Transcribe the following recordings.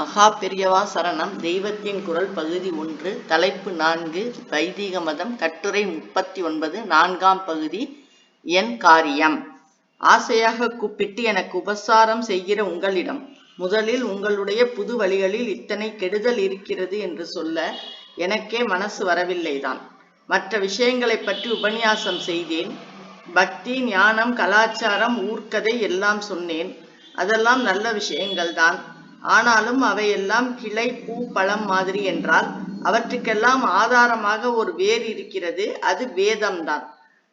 மகா பெரியவா சரணம். தெய்வத்தின் குரல் பகுதி ஒன்று. தலைப்பு நான்கு. வைதிக மதம். கட்டுரை முப்பத்தி ஒன்பது நான்காம் பகுதி. என் காரியம். ஆசையாக கூப்பிட்டு எனக்கு உபசாரம் செய்கிற உங்களிடம் முதலில் உங்களுடைய புது வழிகளில் இத்தனை கெடுதல் இருக்கிறது என்று சொல்ல எனக்கே மனசு வரவில்லைதான். மற்ற விஷயங்களை பற்றி உபன்யாசம் செய்தேன். பக்தி ஞானம் கலாச்சாரம் ஊர்க்கதை எல்லாம் சொன்னேன். அதெல்லாம் நல்ல விஷயங்கள்தான். ஆனாலும் அவையெல்லாம் கிளை பூ பழம் மாதிரி என்றால் அவற்றுக்கெல்லாம் ஆதாரமாக ஒரு வேர் இருக்கிறது அது வேதம்தான்.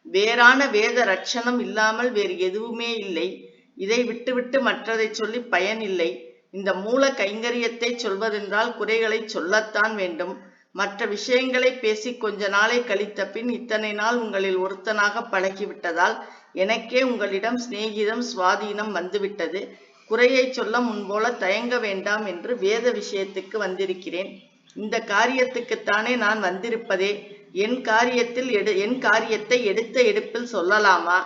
வேறான வேத ரட்சணம் இல்லாமல் வேறு எதுவுமே இல்லை. இதை விட்டுவிட்டு மற்றதை சொல்லி பயனில்லை இந்த மூல கைங்கரியத்தை சொல்வதென்றால் குறைகளை சொல்லத்தான் வேண்டும். மற்ற விஷயங்களை பேசி கொஞ்ச நாளை கழித்த பின் இத்தனை நாள் உங்களில் ஒருத்தனாக பழகிவிட்டதால் எனக்கே உங்களிடம் சிநேகிதம் சுவாதீனம் வந்துவிட்டது. குறையை சொல்ல முன்போல தயங்க வேண்டாம் என்று வேத விஷயத்துக்கு வந்திருக்கிறேன். இந்த காரியத்துக்குத்தானே நான் வந்திருப்பதே? என் காரியத்தில் எடு என் காரியத்தை எடுத்த எடுப்பில் சொல்லலாமா?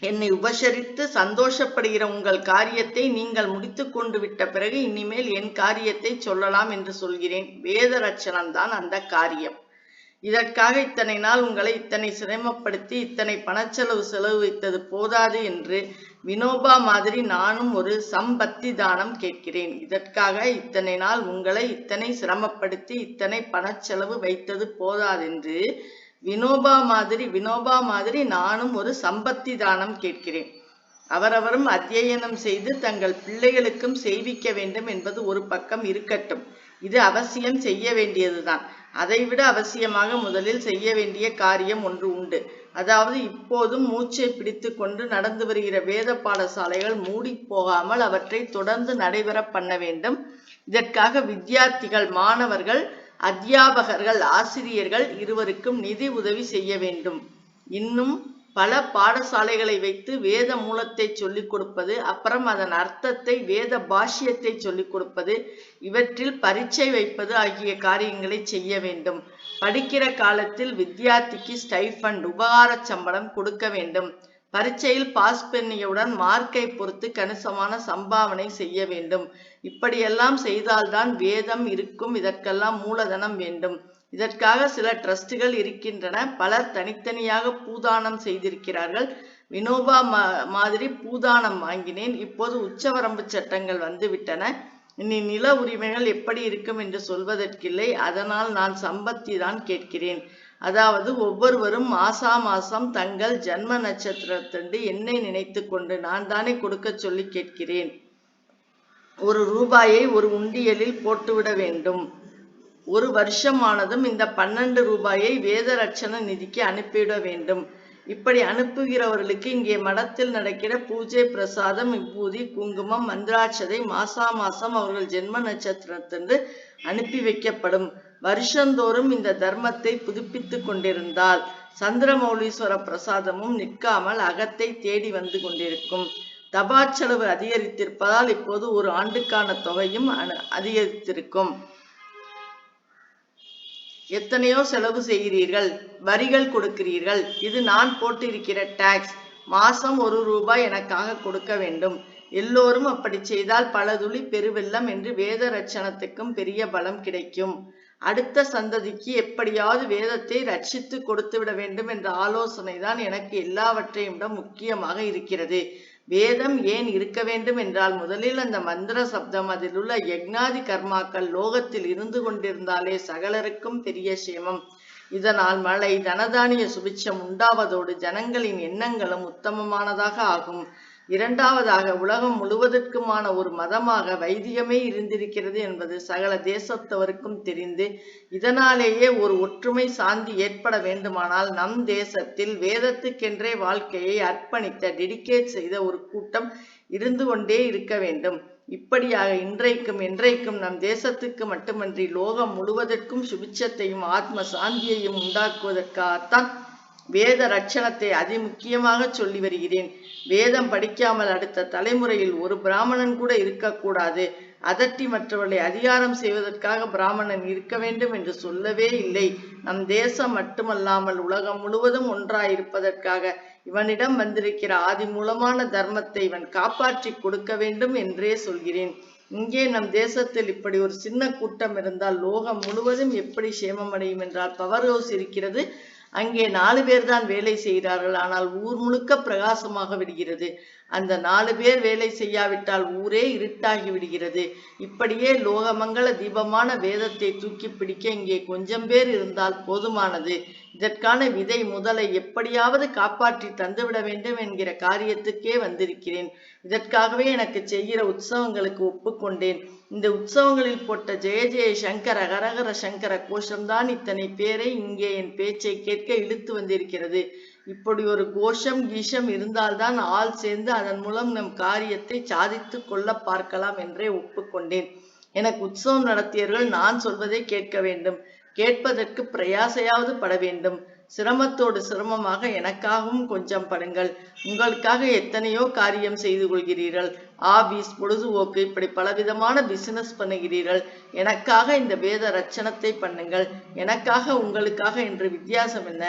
என்னை உபசரித்து சந்தோஷப்படுகிற உங்கள் காரியத்தை நீங்கள் முடித்து கொண்டு விட்ட பிறகு இனிமேல் என் காரியத்தை சொல்லலாம் என்று சொல்கிறேன். வேத ரச்சனம்தான் அந்த காரியம். இதற்காக இத்தனை நாள் உங்களை இத்தனை சிரமப்படுத்தி இத்தனை பணச்செலவு செலவு வைத்தது போதாது என்று வினோபா மாதிரி நானும் ஒரு சம்பத்தி தானம் கேட்கிறேன். இதற்காக இத்தனை நாள் உங்களை இத்தனை சிரமப்படுத்தி இத்தனை பணச்செலவு வைத்தது போதாதென்று வினோபா மாதிரி வினோபா மாதிரி நானும் ஒரு சம்பத்தி தானம் கேட்கிறேன். அவரவரும் அத்தியனம் செய்து தங்கள் பிள்ளைகளுக்கும் செய்விக்க வேண்டும் என்பது ஒரு பக்கம் இருக்கட்டும். இது அவசியம் செய்ய வேண்டியதுதான். அதைவிட அவசியமாக முதலில் செய்ய வேண்டிய காரியம் ஒன்று உண்டு. அதாவது இப்போதும் மூச்சை பிடித்து கொண்டு நடந்து வருகிற வேத பாடசாலைகள் மூடி போகாமல் அவற்றை தொடர்ந்து நடைபெற பண்ண வேண்டும். இதற்காக வித்தியார்த்திகள் மாணவர்கள் அத்தியாபகர்கள் ஆசிரியர்கள் இருவருக்கும் நிதி உதவி செய்ய வேண்டும். இன்னும் பல பாடசாலைகளை வைத்து வேத மூலத்தை சொல்லிக் கொடுப்பது அப்புறம் அதன் அர்த்தத்தை வேத பாஷ்யத்தை சொல்லிக் கொடுப்பது இவற்றில் பரீட்சை வைப்பது ஆகிய காரியங்களை செய்ய வேண்டும். படிக்கிற காலத்தில் வித்தியார்த்திக்கு ஸ்டைஃபண்ட் உபகார சம்பளம் கொடுக்க வேண்டும். பரீட்சையில் பாஸ் பண்ணியவுடன் மார்க்கை பொறுத்து கணிசமான சம்பாவனை செய்ய வேண்டும். இப்படியெல்லாம் செய்தால்தான் வேதம் இருக்கும் இதற்கெல்லாம் மூலதனம் வேண்டும். இதற்காக சில டிரஸ்டுகள் இருக்கின்றன. பலர் தனித்தனியாக பூதானம் செய்திருக்கிறார்கள். வினோபா மா மாதிரி பூதானம் வாங்கினேன். இப்போது உச்சவரம்பு சட்டங்கள் வந்துவிட்டன. இனி நில உரிமைகள் எப்படி இருக்கும் என்று சொல்வதற்கில்லை. அதனால் நான் சம்பத்தி தான் கேட்கிறேன். அதாவது ஒவ்வொருவரும் மாசா மாசம் தங்கள் ஜன்ம நட்சத்திரத்தண்டு என்னை நினைத்து கொண்டு நான் தானே கொடுக்க சொல்லி கேட்கிறேன். ஒரு ரூபாயை ஒரு உண்டியலில் போட்டுவிட வேண்டும். ஒரு வருஷமானதும் இந்த பன்னெண்டு ரூபாயை வேதரட்சண நிதிக்கு அனுப்பிவிட வேண்டும். இப்படி அனுப்புகிறவர்களுக்கு இங்கே மடத்தில் நடக்கிற பூஜை பிரசாதம் விபூதி குங்குமம் மந்திராட்சதை மாசா மாசம் அவர்கள் ஜென்ம நட்சத்திரத்திலிருந்து அனுப்பி வைக்கப்படும். வருஷந்தோறும் இந்த தர்மத்தை புதுப்பித்து கொண்டிருந்தால் சந்திரமௌலீஸ்வர பிரசாதமும் நிற்காமல் அகத்தை தேடி வந்து கொண்டிருக்கும். தபாச்செலவு அதிகரித்திருப்பதால் இப்போது ஒரு ஆண்டுக்கான தொகையும் அதிகரித்திருக்கும். எத்தனையோ செலவு செய்கிறீர்கள் வரிகள் கொடுக்கிறீர்கள். இது நான் போட்டிருக்கிற டாக்ஸ் மாசம் ஒரு ரூபாய் எனக்காக கொடுக்க வேண்டும். எல்லோரும் அப்படி செய்தால் பல துளி பெருவெல்லம் என்று வேத ரட்சணத்துக்கும் பெரிய பலம் கிடைக்கும். அடுத்த சந்ததிக்கு எப்படியாவது வேதத்தை ரட்சித்து கொடுத்து விட வேண்டும் என்ற ஆலோசனை தான் எனக்கு எல்லாவற்றையும் விட முக்கியமாக இருக்கிறது. வேதம் ஏன் இருக்க வேண்டும் என்றால் முதலில் அந்த மந்திர சப்தம் அதில் உள்ள யக்னாதி கர்மாக்கள் லோகத்தில் இருந்து கொண்டிருந்தாலே சகலருக்கும் பெரிய சேமம். இதனால் மழை தனதானிய சுபிட்சம் உண்டாவதோடு ஜனங்களின் எண்ணங்களும் உத்தமமானதாக ஆகும். இரண்டாவதாக உலகம் முழுவதற்குமான ஒரு மதமாக வைதிகமே இருந்திருக்கிறது என்பது சகல தேசத்தவருக்கும் தெரிந்து இதனாலேயே ஒரு ஒற்றுமை சாந்தி ஏற்பட வேண்டுமானால் நம் தேசத்தில் வேதத்துக்கென்றே வாழ்க்கையை அர்ப்பணித்த டெடிகேட் செய்த ஒரு கூட்டம் இருந்து கொண்டே இருக்க வேண்டும். இப்படியாக இன்றைக்கும் என்றைக்கும் நம் தேசத்துக்கு மட்டுமன்றி லோகம் முழுவதற்கும் சுபிட்சத்தையும் ஆத்ம சாந்தியையும் உண்டாக்குவதற்காகத்தான் வேத ரட்சணத்தை அதிமுக்கியமாக சொல்லி வருகிறேன். வேதம் படிக்காமல் அடுத்த தலைமுறையில் ஒரு பிராமணன் கூட இருக்கக்கூடாது. அதட்டி மற்றவர்களை அதிகாரம் செய்வதற்காக பிராமணன் இருக்க வேண்டும் என்று சொல்லவே இல்லை. நம் தேசம் மட்டுமல்லாமல் உலகம் முழுவதும் ஒன்றாயிருப்பதற்காக இவனிடம் வந்திருக்கிற ஆதி மூலமான தர்மத்தை இவன் காப்பாற்றி கொடுக்க வேண்டும் என்றே சொல்கிறேன். இங்கே நம் தேசத்தில் இப்படி ஒரு சின்ன கூட்டம் இருந்தால் லோகம் முழுவதும் எப்படி சேமமடையும் என்றால் பவர் ஹவுஸ் இருக்கிறது. அங்கே நாலு பேர்தான் வேலை செய்கிறார்கள். ஆனால் ஊர் முழுக்க பிரகாசமாக விடுகிறது. அந்த நாலு பேர் வேலை செய்யாவிட்டால் ஊரே இருட்டாகி விடுகிறது. இப்படியே லோகமங்கள தீபமான வேதத்தை தூக்கி பிடிக்க இங்கே கொஞ்சம் பேர் இருந்தால் போதுமானது. இதற்கான விதை முதலை எப்படியாவது காப்பாற்றி தந்துவிட வேண்டும் என்கிற காரியத்துக்கே வந்திருக்கிறேன். இதற்காகவே எனக்கு செய்கிற உற்சவங்களுக்கு ஒப்புக்கொண்டேன். இந்த உற்சவங்களில் போட்ட ஜெய ஜெய சங்கர ஹரஹர சங்கர கோஷம்தான் இத்தனை பேரை இங்கே என் பேச்சை கேட்க இழுத்து வந்திருக்கிறது. இப்படி ஒரு கோஷம் கீஷம் இருந்தால்தான் ஆள் சேர்ந்து அதன் மூலம் நம் காரியத்தை சாதித்து கொள்ள பார்க்கலாம் என்றே ஒப்புக்கொண்டேன். எனக்கு உற்சவம் நடத்தியவர்கள் நான் சொல்வதை கேட்க வேண்டும். கேட்பதற்கு பிரயாசையாவது பட வேண்டும். சிரமத்தோடு சிரமமாக எனக்காகவும் கொஞ்சம் படுங்கள். உங்களுக்காக எத்தனையோ காரியம் செய்து கொள்கிறீர்கள். ஆபீஸ் பொழுதுபோக்கு இப்படி பலவிதமான பிசினஸ் பண்ணுகிறீர்கள். எனக்காக இந்த வேத ரட்சணத்தை பண்ணுங்கள். எனக்காக உங்களுக்காக என்று வித்தியாசம் என்ன?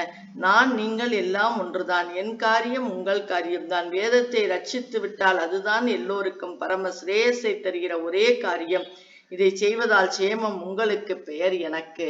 நான் நீங்கள் எல்லாம் ஒன்றுதான். என் காரியம் உங்கள் காரியம்தான். வேதத்தை ரட்சித்து விட்டால் அதுதான் எல்லோருக்கும் பரம சிரேயஸை தருகிற ஒரே காரியம். இதை செய்வதால் சேமம் உங்களுக்கு பெயர் எனக்கு.